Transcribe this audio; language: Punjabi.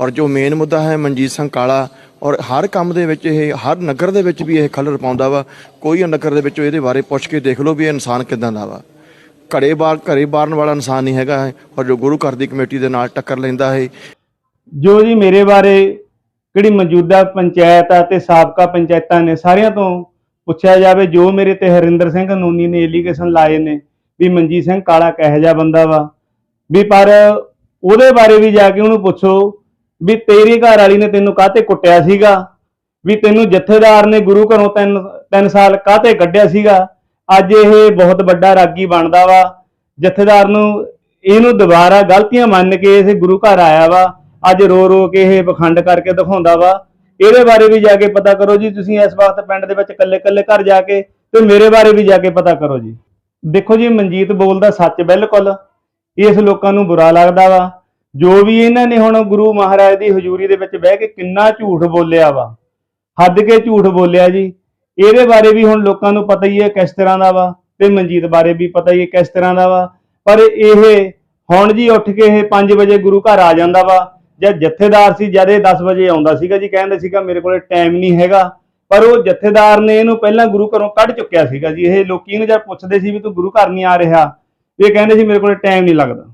ਔਰ ਜੋ ਮੇਨ ਮੁੱਦਾ ਹੈ ਮਨਜੀਤ ਸਿੰਘ ਕਾਲਾ, ਔਰ ਹਰ ਕੰਮ ਦੇ ਵਿੱਚ ਇਹ, ਹਰ ਨਗਰ ਦੇ ਵਿੱਚ ਵੀ ਇਹ ਖਲਰ ਪਾਉਂਦਾ ਵਾ। ਕੋਈ ਨਗਰ ਦੇ ਵਿੱਚੋਂ ਇਹਦੇ ਬਾਰੇ ਪੁੱਛ ਕੇ ਦੇਖ ਲਓ ਵੀ ਇਹ ਇਨਸਾਨ ਕਿਦਾਂ ਦਾ ਵਾ। ਘਰੇ ਬਾਰ ਘਰੇ ਬਾਰਨ ਵਾਲਾ ਇਨਸਾਨ ਨਹੀਂ ਹੈਗਾ ਔਰ ਜੋ ਗੁਰੂ ਘਰ ਦੀ ਕਮੇਟੀ ਦੇ ਨਾਲ ਟੱਕਰ ਲੈਂਦਾ ਹੈ ਜੋ ਜੀ ਮੇਰੇ ਬਾਰੇ ਕਿਹੜੀ ਮੌਜੂਦਾ ਪੰਚਾਇਤ ਆ ਤੇ ਸਾਬਕਾ ਪੰਚਾਇਤਾਂ ਨੇ ਸਾਰਿਆਂ ਤੋਂ ਪੁੱਛਿਆ ਜਾਵੇ, ਜੋ ਮੇਰੇ ਤੇ ਹਰਿੰਦਰ ਸਿੰਘ ਨੂਨੀ ਨੇ ਐਲੀਗੇਸ਼ਨ ਲਾਏ ਨੇ ਵੀ ਮਨਜੀਤ ਸਿੰਘ ਕਾਲਾ ਕਿਹੋ ਜਿਹਾ ਬੰਦਾ ਵਾ। ਵੀ ਪਰ ਉਹਦੇ ਬਾਰੇ ਵੀ ਜਾ ਕੇ ਉਹਨੂੰ ਪੁੱਛੋ ਵੀ ਤੇਰੀ ਘਰ ਵਾਲੀ ਨੇ ਤੈਨੂੰ ਕਾਹਤੇ ਕੁੱਟਿਆ ਸੀਗਾ? ਵੀ ਤੈਨੂੰ ਜਥੇਦਾਰ ਨੇ ਗੁਰੂ ਘਰੋਂ ਤਿੰਨ ਤਿੰਨ ਸਾਲ ਕਾਹਤੇ ਕੱਢਿਆ ਸੀਗਾ? ਅੱਜ ਇਹ ਬਹੁਤ ਵੱਡਾ ਰਾਗੀ ਬਣਦਾ ਵਾ। ਜਥੇਦਾਰ ਨੂੰ ਇਹਨੂੰ ਦੁਬਾਰਾ ਗਲਤੀਆਂ ਮੰਨ ਕੇ ਇਹ ਗੁਰੂ ਘਰ ਆਇਆ ਵਾ। ਅੱਜ ਰੋ ਰੋ ਕੇ ਇਹ ਪਖੰਡ ਕਰਕੇ ਦਿਖਾਉਂਦਾ ਵਾ। ਇਹਦੇ ਬਾਰੇ ਵੀ ਜਾ ਕੇ ਪਤਾ ਕਰੋ ਜੀ। ਤੁਸੀਂ ਇਸ ਵਕਤ ਪਿੰਡ ਦੇ ਵਿੱਚ ਇਕੱਲੇ-ਇਕੱਲੇ ਘਰ ਜਾ ਕੇ ਤੇ ਮੇਰੇ ਬਾਰੇ ਵੀ ਜਾ ਕੇ ਪਤਾ ਕਰੋ ਜੀ। ਦੇਖੋ ਜੀ, ਮਨਜੀਤ ਬੋਲਦਾ ਸੱਚ ਬਿਲਕੁਲ। ਇਸ ਲੋਕਾਂ ਨੂੰ ਬੁਰਾ ਲੱਗਦਾ ਵਾ। ਜੋ ਵੀ ਇਹਨਾਂ ਨੇ ਹੁਣ ਗੁਰੂ ਮਹਾਰਾਜ ਦੀ ਹਜ਼ੂਰੀ ਦੇ ਵਿੱਚ ਬਹਿ ਕੇ ਕਿੰਨਾ ਝੂਠ ਬੋਲਿਆ ਵਾ, ਹੱਦ ਕੇ ਝੂਠ ਬੋਲਿਆ ਜੀ, ਇਹਦੇ ਬਾਰੇ ਵੀ ਹੁਣ ਲੋਕਾਂ ਨੂੰ ਪਤਾ ਹੀ ਹੈ ਕਿਸ ਤਰ੍ਹਾਂ ਦਾ ਵਾ ਤੇ ਮਨਜੀਤ ਬਾਰੇ ਵੀ ਪਤਾ ਹੀ ਹੈ ਕਿਸ ਤਰ੍ਹਾਂ ਦਾ ਵਾ, ਪਰ ਇਹ ਹੁਣ ਜੀ ਉੱਠ ਕੇ ਇਹ 5 ਵਜੇ ਗੁਰੂ ਘਰ ਆ ਜਾਂਦਾ ਵਾ ਜਦ ਜਥੇਦਾਰ ਸੀ ਜਦ ਇਹ 10 ਵਜੇ ਆਉਂਦਾ ਸੀਗਾ ਜੀ, ਕਹਿੰਦੇ ਸੀਗਾ ਮੇਰੇ ਕੋਲੇ ਟਾਈਮ ਨਹੀਂ ਹੈਗਾ, ਪਰ ਉਹ ਜਥੇਦਾਰ ਨੇ ਇਹਨੂੰ ਪਹਿਲਾਂ ਗੁਰੂ ਘਰੋਂ ਕੱਢ ਚੁੱਕਿਆ ਸੀਗਾ ਜੀ, ਇਹ ਲੋਕੀ ਇਹਨੂੰ ਜਦ ਪੁੱਛਦੇ ਸੀ ਵੀ ਤੂੰ ਗੁਰੂ ਘਰ ਨਹੀਂ ਆ ਰਿਹਾ ਇਹ ਕਹਿੰਦੇ ਸੀ ਮੇਰੇ ਕੋਲੇ ਟਾਈਮ ਨਹੀਂ ਲੱਗਦਾ।